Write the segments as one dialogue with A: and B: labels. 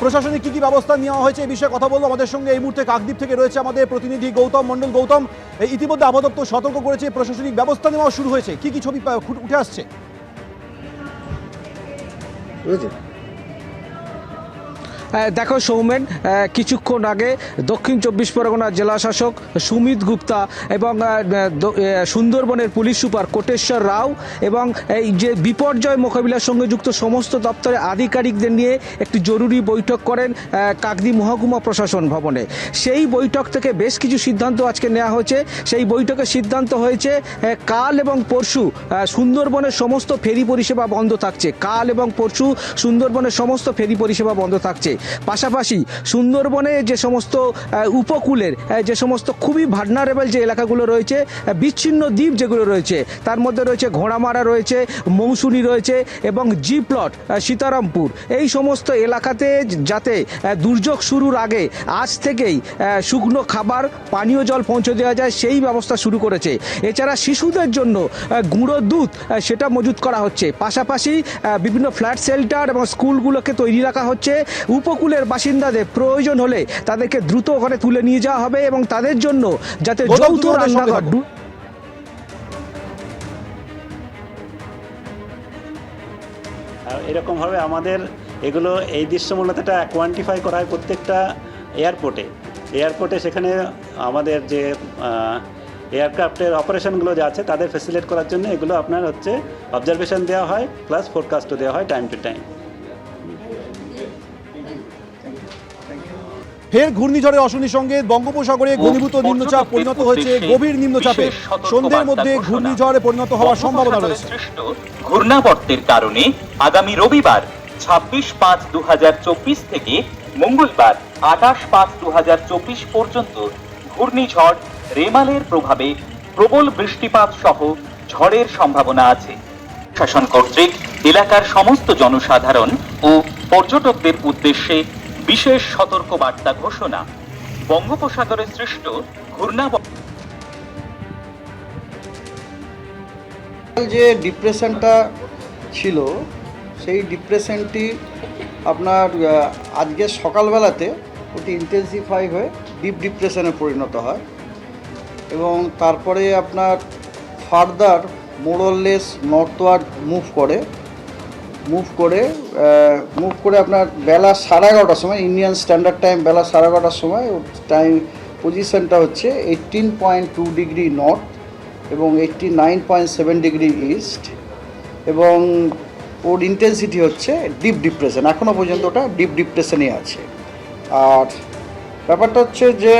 A: প্রশাসনিক কি কি ব্যবস্থা নেওয়া হয়েছে এই বিষয়ে কথা বলব। আমাদের সঙ্গে এই মুহূর্তে কাকদ্বীপ থেকে রয়েছে আমাদের প্রতিনিধি গৌতম মণ্ডল। গৌতম ইতিমধ্যে আপাতত সতর্ক করেছে, প্রশাসনিক ব্যবস্থা নেওয়া শুরু হয়েছে। কি কি ছবি উঠে আসছে?
B: বুঝেছি
C: দেখো সৌমেন কিছুক্ষণ আগে দক্ষিণ চব্বিশ পরগনার জেলা শাসক সুমিত গুপ্তা এবং সুন্দরবনের পুলিশ সুপার কোটেশ্বর রাও এবং এই যে বিপর্যয় মোকাবিলার সঙ্গে যুক্ত সমস্ত দপ্তরের আধিকারিকদের নিয়ে একটি জরুরি বৈঠক করেন কাকদি মহকুমা প্রশাসন ভবনে। সেই বৈঠক থেকে বেশ কিছু সিদ্ধান্ত আজকে নেওয়া হয়েছে। সেই বৈঠকে সিদ্ধান্ত হয়েছে কাল এবং পরশু সুন্দরবনের সমস্ত ফেরি পরিষেবা বন্ধ থাকছে। কাল এবং পরশু সুন্দরবনের সমস্ত ফেরি পরিষেবা বন্ধ থাকছে। পাশাপাশি সুন্দরবনে যে সমস্ত উপকূলের যে সমস্ত খুবই ভার্নারেবল যে এলাকাগুলো রয়েছে বিচ্ছিন্ন দ্বীপ যেগুলো রয়েছে, তার মধ্যে রয়েছে ঘোড়ামারা রয়েছে, মৌসুনি রয়েছে এবং জি প্লট সীতারামপুর। এই সমস্ত এলাকাতে যাতে দুর্যোগ শুরুর আগে, আজ থেকেই শুকনো খাবার, পানীয় জল পৌঁছে দেওয়া যায়, সেই ব্যবস্থা শুরু করেছে। এছাড়া শিশুদের জন্য গুঁড়ো দুধ সেটা মজুত করা হচ্ছে। পাশাপাশি বিভিন্ন ফ্ল্যাট শেল্টার এবং স্কুলগুলোকে তৈরি রাখা হচ্ছে। উপকূলের বাসিন্দাদের প্রয়োজন হলে তাদেরকে দ্রুত ওখানে তুলে নিয়ে যাওয়া হবে এবং তাদের জন্য যাতে যৌথ রান্নাঘর
D: এরকমভাবে আমাদের এগুলো এই দৃশ্যমূলতাটা কোয়ান্টিফাই করা হয় প্রত্যেকটা এয়ারপোর্টে এয়ারপোর্টে সেখানে আমাদের যে এয়ারক্রাফটের অপারেশনগুলো যে আছে তাদের ফেসিলেট করার জন্য এগুলো আপনার হচ্ছে অবজারভেশন দেওয়া হয় প্লাস ফোরকাস্টও দেওয়া হয় টাইম টু টাইম
A: ফের ঘূর্ণিঝড়ের অশনি সঙ্গে বঙ্গোপসাগরে ঘনীভূত নিম্নচাপ পরিণত হয়েছে গভীর নিম্নচাপে। সন্ধ্যের মধ্যে ঘূর্ণিঝড়ে পরিণত হওয়ার সম্ভাবনা রয়েছে।
E: ঘূর্ণাবর্তের কারণে আগামী রবিবার ছাব্বিশ পাঁচ দু থেকে মঙ্গলবার আঠাশ পাঁচ দু পর্যন্ত ঘূর্ণিঝড় রেমালের প্রভাবে প্রবল বৃষ্টিপাত সহ ঝড়ের সম্ভাবনা আছে। শাসন কর্তৃক এলাকার সমস্ত জনসাধারণ ও পর্যটকদের উদ্দেশ্যে বিশেষ সতর্কবার্তা ঘোষণা। বঙ্গোপসাগরে সৃষ্ট ঘূর্ণাবর্ত
B: যে ডিপ্রেশনটা ছিল, সেই ডিপ্রেশনটি আপনার আজকে সকালবেলাতে ওটি ইন্টেন্সিফাই হয়ে ডিপ ডিপ্রেশনে পরিণত হয়। এবং তারপরে আপনার further more or less northward move করে। মুভ করে মুভ করে আপনার বেলা সাড়ে এগারোটার সময় ইন্ডিয়ান স্ট্যান্ডার্ড টাইম বেলা সাড়ে এগারোটার সময় টাইম পজিশনটা হচ্ছে eighteen point two degree north এবং eighty nine point seven degree east এবং ওর ইন্টেন্সিটি হচ্ছে ডিপ ডিপ্রেশন এখনও পর্যন্ত ওটা ডিপ ডিপ্রেশনে আছে। আর ব্যাপারটা হচ্ছে যে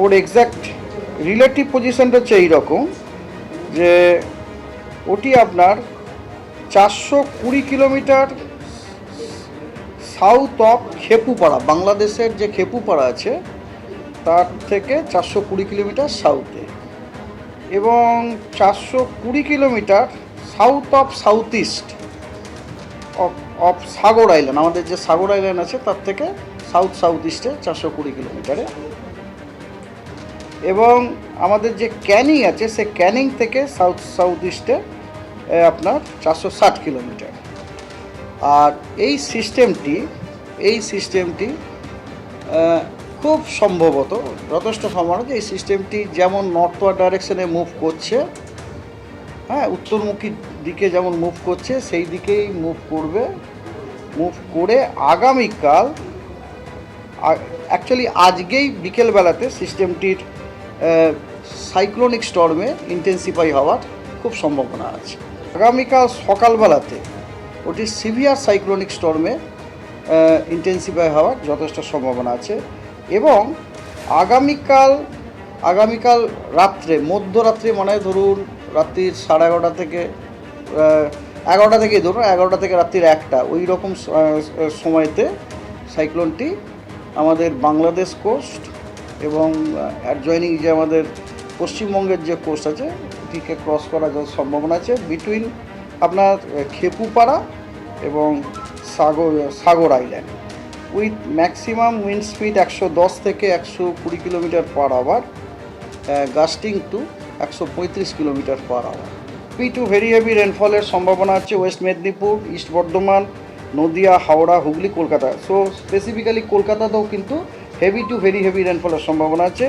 B: ওর এক্স্যাক্ট রিলেটিভ পজিশনটা হচ্ছে এইরকম যে, ওটি আপনার চারশো কুড়ি কিলোমিটার সাউথ অফ খেপুপাড়া, বাংলাদেশের যে খেপুপাড়া আছে, তার থেকে চারশো কুড়ি কিলোমিটার সাউথে এবং চারশো কুড়ি kilometre south of south east of Sagar island আমাদের যে সাগর আইল্যান্ড আছে, তার থেকে সাউথ সাউথ ইস্টে চারশো কুড়ি কিলোমিটারে। এবং আমাদের যে ক্যানিং আছে সে ক্যানিং থেকে সাউথ সাউথ ইস্টে আপনার চারশো ষাট কিলোমিটার। আর এই সিস্টেমটি এই সিস্টেমটি খুব সম্ভবত, যথেষ্ট সম্ভাবনা এই সিস্টেমটি যেমন নর্থওয়ার্ড ডাইরেকশনে মুভ করছে হ্যাঁ উত্তরমুখী দিকে যেমন মুভ করছে, সেই দিকেই মুভ করবে মুভ করে আগামীকাল অ্যাকচুয়ালি আজকেই বিকেলবেলাতে সিস্টেমটির সাইক্লোনিক স্টর্মে ইন্টেন্সিফাই হওয়ার খুব সম্ভাবনা আছে। আগামীকাল সকালবেলাতে ওটি সিভিয়ার সাইক্লোনিক স্টর্মে ইন্টেন্সিফাই হওয়ার যথেষ্ট সম্ভাবনা আছে এবং আগামীকাল আগামীকাল রাত্রে, মধ্যরাত্রে মানে ধরুন রাত্রির সাড়ে এগারোটা থেকে এগারোটা থেকে ধরুন এগারোটা থেকে রাত্রির একটা, ওই রকম সময়তে সাইক্লোনটি আমাদের বাংলাদেশ কোস্ট এবং অ্যাডজয়নিং যে আমাদের পশ্চিমবঙ্গের যে কোস্ট আছে এটিকে ক্রস করার যত সম্ভাবনা আছে বিটুইন আপনার খেপুপাড়া এবং Sagar Sagar island with maximum wind speed একশো দশ থেকে একশো কুড়ি kilometre per hour gusting to একশো পঁয়ত্রিশ কিলোমিটার পার আওয়ার পি টু ভেরি হেভি রেনফলের সম্ভাবনা আছে West Medinipur east Bardhaman Nadia, Howrah, Hooghly, Kolkata. So specifically কলকাতাতেও কিন্তু হেভি টু ভেরি হেভি রেনফলের সম্ভাবনা আছে।